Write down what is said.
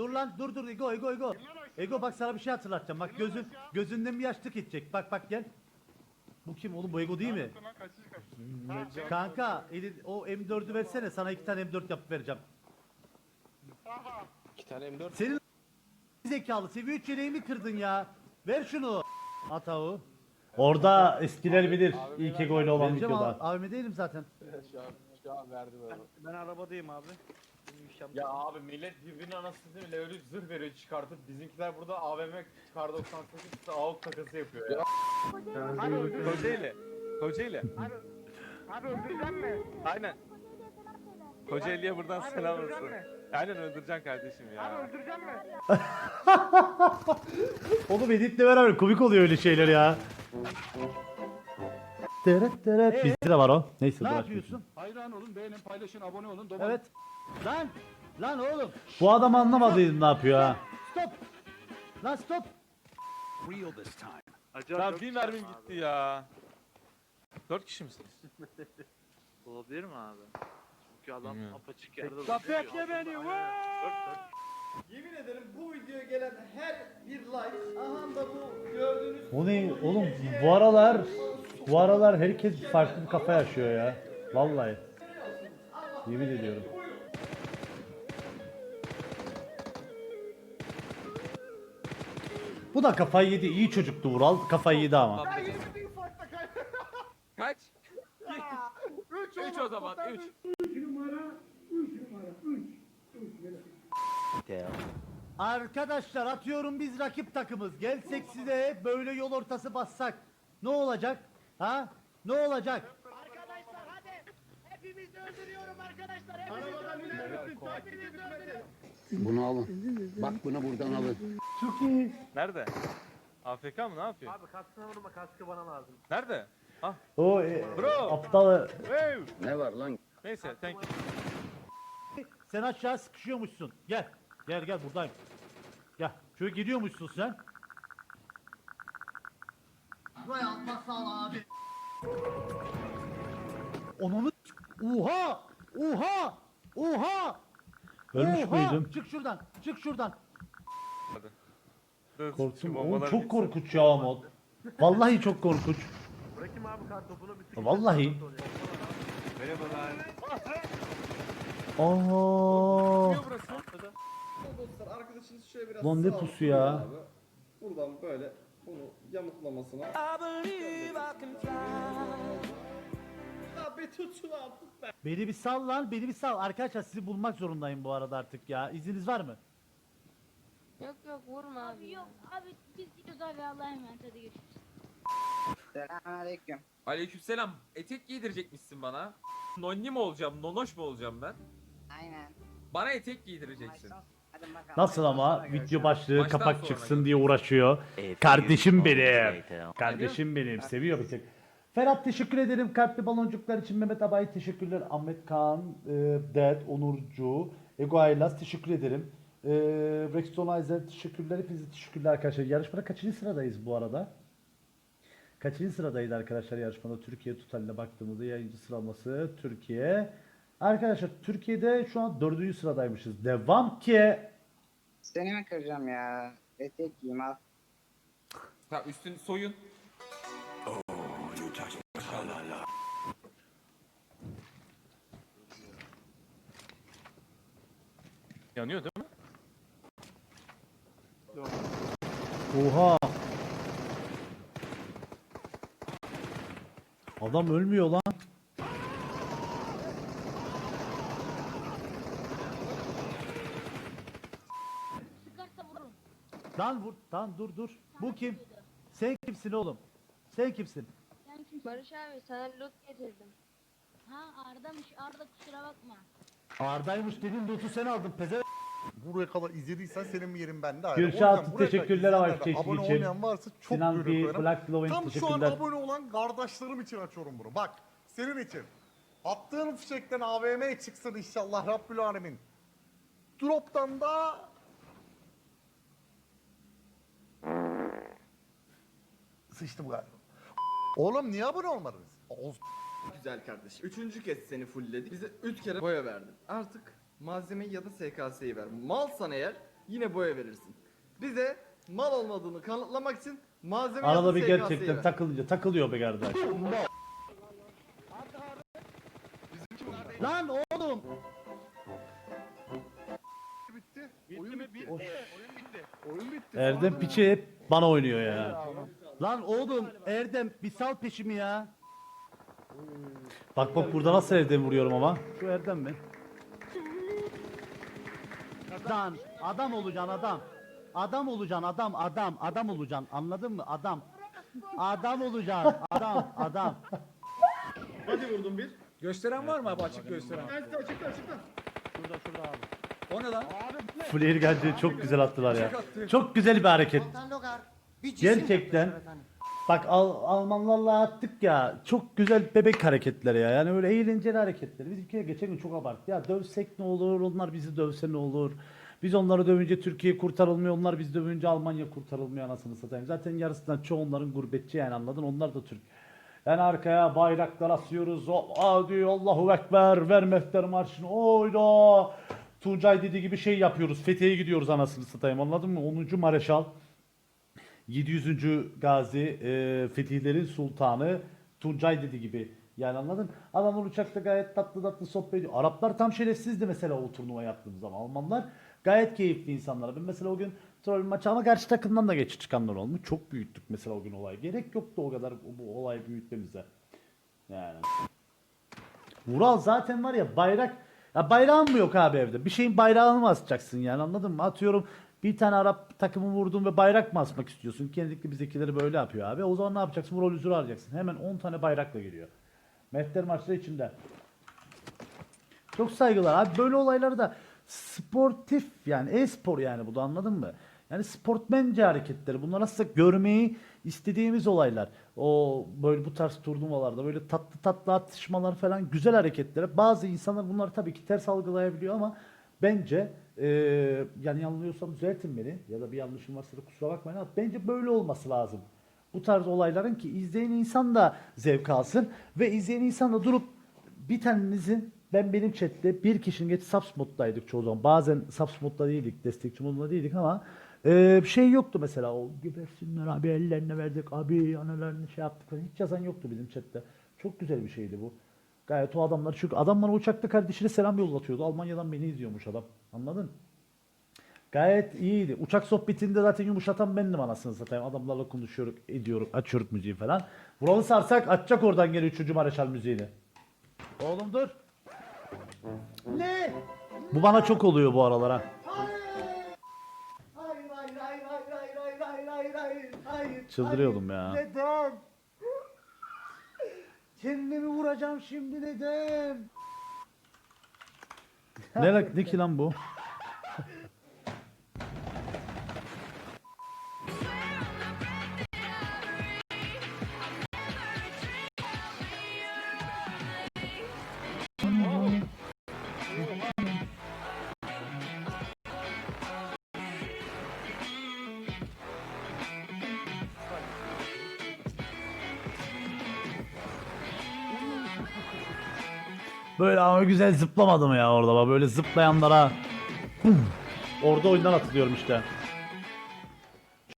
Dur lan dur dur Ego Ego Ego. Ego bak sana bir şey hatırlatacağım. Bak gözün gözünden bir yaşlık gidecek. Bak bak gel. Bu kim oğlum bu Ego değil mi? Kanka eli, o M4'ü versene sana iki tane M4 yapıp vereceğim. İki tane M4. Senin zekalı seviye 3 yeleğimi kırdın ya. Ver şunu. Atavu. Orada eskiler bilir ilk Ego ile olan Vereceğim videoda. abi, abime değilim zaten. şu an, şu an verdim onu. Ben arabadayım abi. İş Ya abi millet birbirine anasını değil mi? Level üç zırh veriyor çıkartıp bizimkiler burada AVM kar 98 AUK takası yapıyor ya. Kocaeli. Kocaeli. Abi, abi öldürecek mi? Aynen. Kocaeli'ye buradan Abi selam öldürecek olsun. mi? Aynen öldüreceksin kardeşim Abi ya. öldürecek mi? Oğlum editle beraber komik oluyor öyle şeyler ya. Teret teret. Bizde de var o. Neyse Ne dur yapıyorsun? Hayran olun, beğenin, paylaşın, abone olun. Domates Evet. Lan! Lan oğlum! Bu adam anlamadıydı ne yapıyor ha. Stop! Lan stop! Lan bir mermim gitti ya. Dört kişi misiniz? Olabilir mi abi? Çünkü adam Bilmiyorum. apaçık yerde Kapet ye beni, Yemin ederim bu videoya gelen her bir like, aha da bu gördüğünüz O ne oğlum bu aralar bu aralar herkes farklı bir kafa yaşıyor ya. Vallahi. Yemin ediyorum. Bu da kafayı yedi. İyi çocuktu Vural. Kafayı yedi ama. Kaç? 3 o zaman 3. Arkadaşlar atıyorum biz rakip takımız. Gelsek size böyle yol ortası bassak. Ne olacak? Ha? Ne olacak? Arkadaşlar hadi. Hepimizi öldürüyorum arkadaşlar. Hepimizi öldürüyorum. Hepimizi öldürüyorum. Bunu alın. Bak bunu buradan alın. Çok iyi. Nerede? AFK mı ne yapıyor? Abi kaskına vurma kaskı bana lazım. Nerede? Ah. O e, Bro. aptal Hey. Ne var lan? Neyse thank you. sen aşağı sıkışıyormuşsun. Gel. Gel gel buradayım. Gel. Şöyle gidiyormuşsun sen. Masal abi. Onunu Oha! Oha! Oha! Ölmüş Oha! müydüm? Çık şuradan! Çık şuradan! Korktum. Oğlum çok korkunç ya mod. Vallahi çok korkunç. Bırakayım abi kar topunu bütün. Vallahi. Aa, Dostlar arkadaşınız şöyle biraz Lan ne sağa pusu ya? abi. Buradan böyle bunu yamuklamasına. Abi tutun artık be. beni bir sal lan, beni bir sal. Arkadaşlar sizi bulmak zorundayım bu arada artık ya. İzniniz var mı? Yok yok vurma abi. Abi yok abi biz gidiyoruz abi Allah'a emanet hadi görüşürüz. Selamünaleyküm. Aleykümselam. Etek giydirecekmişsin bana. Nonni mi olacağım, nonoş mu olacağım ben? Aynen. Bana etek giydireceksin. Hadi bakalım. Nasıl ama video başlığı Baştan kapak sonra çıksın diye uğraşıyor. Kardeşim benim. Kardeşim benim. Seviyor bir tek. Ferhat teşekkür ederim. Kalpli baloncuklar için Mehmet Abay teşekkürler. Ahmet Kaan, e, Ded, Onurcu, Ego Aylas teşekkür ederim. E, Rexton Aizer teşekkürler. Hepinize teşekkürler arkadaşlar. Yarışmada kaçıncı sıradayız bu arada? Kaçıncı sıradayız arkadaşlar yarışmada Türkiye totaline baktığımızda yayıncı sıralaması Türkiye. Arkadaşlar Türkiye'de şu an dördüncü sıradaymışız. Devam ki. Seni mi kıracağım ya? Etek giyeyim al. Ha üstün soyun. Yanıyor değil mi? Oha. Adam ölmüyor lan. Sıkarsa vururum. Lan vur. Lan dur dur. Bu kim? Sen kimsin oğlum? Sen kimsin? Sen kimsin? Barış abi sana loot getirdim. Ha Arda'mış Arda kusura bakma. Arda'ymış dedin loot'u sen aldın peze. Buraya kadar izlediysen senin yerin bende ayrı. Kadar teşekkürler izleyenler de teşvik Abone için. olmayan varsa çok Sinan buyurun B, koyarım. Black Tam şu an abone olan kardeşlerim için açıyorum bunu. Bak senin için. Attığın fişekten AVM çıksın inşallah Rabbül Alemin. Drop'tan da Sıçtım galiba. Oğlum niye abone olmadınız? Güzel kardeşim. Üçüncü kez seni fullledik. Bize üç kere boya verdin. Artık malzemeyi ya da SKS'yi ver. Malsan eğer yine boya verirsin. Bize mal olmadığını kanıtlamak için malzeme Arada yazı bir SKS'yi gerçekten ver. takılınca takılıyor be kardeş. Lan oğlum. bitti. Oyun bitti. Oyun bitti. Erdem piçi hep bana oynuyor ya. Lan oğlum Erdem bir sal peşimi ya. Bak bak burada nasıl Erdem vuruyorum ama. Şu Erdem mi? Lan adam olacaksın adam. Adam olacaksın adam adam adam olacaksın anladın mı adam. Adam olacaksın adam adam. Hadi vurdum bir. Gösteren var mı abi açık gösteren? Açıkta açıkta açıkta. Şurada şurada abi. O ne lan? Flare geldi çok güzel attılar ya. Çok güzel bir hareket. Gerçekten. Bak Al- Almanlarla attık ya çok güzel bebek hareketleri ya. Yani böyle eğlenceli hareketler. Bizimkiler geçen gün çok abarttı. Ya dövsek ne olur, onlar bizi dövse ne olur. Biz onları dövünce Türkiye kurtarılmıyor, onlar bizi dövünce Almanya kurtarılmıyor anasını satayım. Zaten yarısından çoğu onların gurbetçi yani anladın. Onlar da Türk. Yani arkaya bayraklar asıyoruz. O, hadi Allahu Ekber, ver mehter marşını. Oyda. Tuncay dediği gibi şey yapıyoruz. Fethiye'ye gidiyoruz anasını satayım anladın mı? 10. Mareşal. 700. Gazi e, Fetihlerin Sultanı Tuncay dedi gibi. Yani anladın? Adamlar uçakta gayet tatlı tatlı sohbet ediyor. Araplar tam şerefsizdi mesela o turnuva yaptığımız zaman. Almanlar gayet keyifli insanlar. Ben mesela o gün troll maçı ama karşı takımdan da geç çıkanlar olmuş. Çok büyüttük mesela o gün olayı. Gerek yoktu o kadar bu olayı büyütmemize. Yani. Vural zaten var ya bayrak ya bayrağın mı yok abi evde? Bir şeyin bayrağını mı asacaksın yani anladın mı? Atıyorum bir tane Arap takımı vurdun ve bayrak mı asmak istiyorsun? Genellikle bizdekileri böyle yapıyor abi. O zaman ne yapacaksın? Vural üzülü alacaksın. Hemen 10 tane bayrakla geliyor. Mehter maçları içinde. Çok saygılar abi. Böyle olayları da sportif yani e-spor yani bu da anladın mı? Yani sportmence hareketleri. Bunlar aslında görmeyi istediğimiz olaylar. O böyle bu tarz turnuvalarda böyle tatlı tatlı atışmalar falan güzel hareketler. Bazı insanlar bunları tabii ki ters algılayabiliyor ama bence eee, yani yanılıyorsam düzeltin beni ya da bir yanlışım varsa da kusura bakmayın ama bence böyle olması lazım. Bu tarz olayların ki izleyen insan da zevk alsın ve izleyen insan da durup bir tanenizin ben benim chatte bir kişinin geç subs moddaydık çoğu zaman. Bazen subs modda değildik, destekçi modda değildik ama e, şey yoktu mesela. O gebersinler abi ellerine verdik abi analarını şey yaptık falan. Hiç yazan yoktu bizim chatte. Çok güzel bir şeydi bu. Gayet o adamlar çünkü adam bana uçakta kardeşine selam yollatıyordu. Almanya'dan beni izliyormuş adam. Anladın? Gayet iyiydi. Uçak sohbetinde zaten yumuşatan bendim anasını satayım. Adamlarla konuşuyoruz, ediyoruz, açıyoruz müziği falan. Vuralı sarsak açacak oradan geri 3. Mareşal müziğini. Oğlum dur. Ne? Bu bana çok oluyor bu aralara. Çıldırıyordum ya. Neden? Kendimi vuracağım şimdi neden? Ne, ne ki lan bu? Böyle ama güzel zıplamadım ya orada. bak. Böyle zıplayanlara Orada oyundan atılıyorum işte.